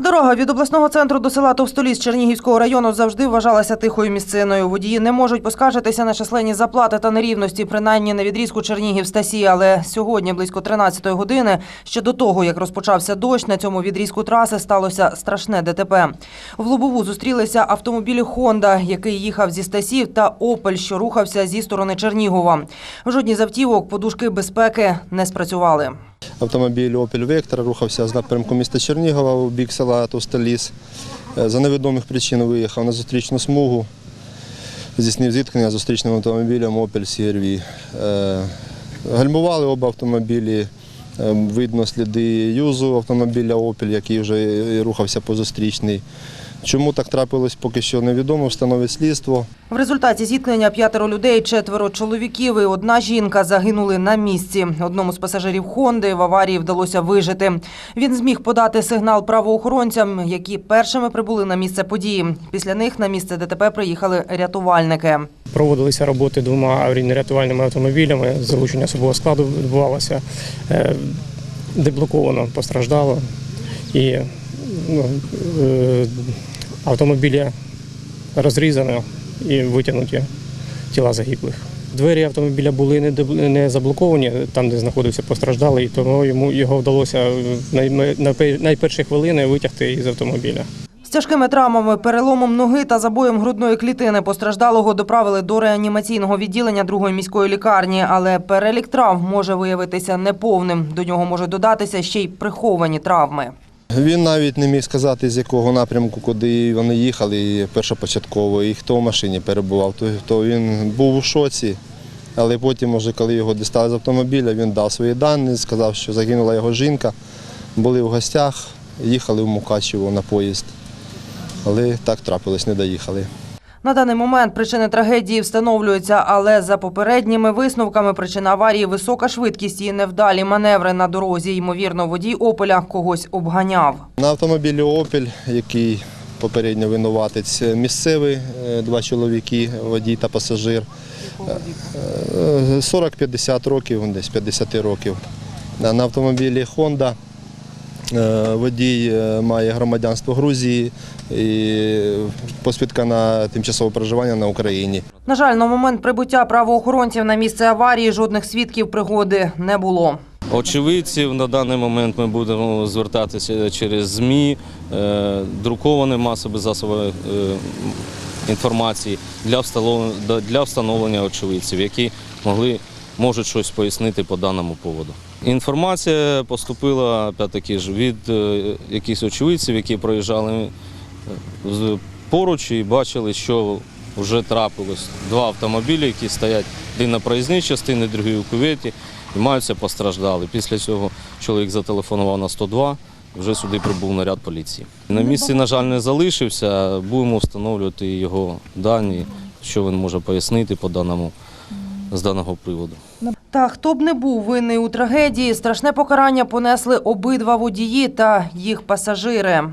Дорога від обласного центру до села Товстоліс Чернігівського району завжди вважалася тихою місциною. Водії не можуть поскаржитися на численні заплати та нерівності, принаймні на відрізку Чернігів Стасі. Але сьогодні, близько 13-ї години, ще до того, як розпочався дощ, на цьому відрізку траси сталося страшне ДТП. В Лобову зустрілися автомобілі «Хонда», який їхав зі Стасів, та «Опель», що рухався зі сторони Чернігова. В жодній з подушки безпеки не спрацювали. Автомобіль Opel Vectra рухався з напрямку міста Чернігова у бік села Товстоліс. Е, За невідомих причин виїхав на зустрічну смугу. Здійснив зіткнення з зустрічним автомобілем Opel CR-V. Е, Гальмували оба автомобілі. Е, Видно сліди юзу автомобіля Opel, який вже рухався по зустрічній. Чому так трапилось, поки що невідомо, встановить слідство. В результаті зіткнення п'ятеро людей, четверо чоловіків і одна жінка загинули на місці. Одному з пасажирів «Хонди» в аварії вдалося вижити. Він зміг подати сигнал правоохоронцям, які першими прибули на місце події. Після них на місце ДТП приїхали рятувальники. Проводилися роботи двома аварійно-рятувальними автомобілями, залучення особового складу відбувалося, е, деблоковано постраждало і ну, е, автомобілі розрізано і витягнуті тіла загиблих. Двері автомобіля були не заблоковані там, де знаходився постраждалий, тому йому його вдалося на пе- найперші хвилини витягти із автомобіля. З тяжкими травмами, переломом ноги та забоєм грудної клітини постраждалого доправили до реанімаційного відділення другої міської лікарні, але перелік травм може виявитися неповним. До нього можуть додатися ще й приховані травми. Він навіть не міг сказати, з якого напрямку, куди вони їхали першопочатково, і хто в машині перебував. То, він був у шоці. Але потім, уже, коли його дістали з автомобіля, він дав свої дані, сказав, що загинула його жінка. Були в гостях, їхали в Мукачево на поїзд. Але так трапилось, не доїхали. На даний момент причини трагедії встановлюються, але за попередніми висновками причина аварії висока швидкість і невдалі маневри на дорозі. Ймовірно, водій «Опеля» когось обганяв. На автомобілі Опель, який попередньо винуватець місцевий, е, два чоловіки, водій та пасажир. Е, 40-50 років, десь 50 років. На автомобілі Honda е, водій е, має громадянство Грузії і посвідка на тимчасове проживання на Україні. На жаль, на момент прибуття правоохоронців на місце аварії жодних свідків пригоди не було. Очевидців на даний момент ми будемо звертатися через ЗМІ, е, друковані масові засоби е, інформації для встановлення очевидців, які могли можуть щось пояснити по даному поводу. Інформація поступила опять-таки від е, якихось очевидців, які проїжджали е, поруч і бачили, що вже трапилось два автомобілі, які стоять один на проїзній частині, другий у кюветі, і маються постраждали. Після цього чоловік зателефонував на 102, вже сюди прибув наряд поліції. На місці, на жаль, не залишився. Будемо встановлювати його дані, що він може пояснити по даному з даного приводу. Та хто б не був винний у трагедії, страшне покарання понесли обидва водії та їх пасажири.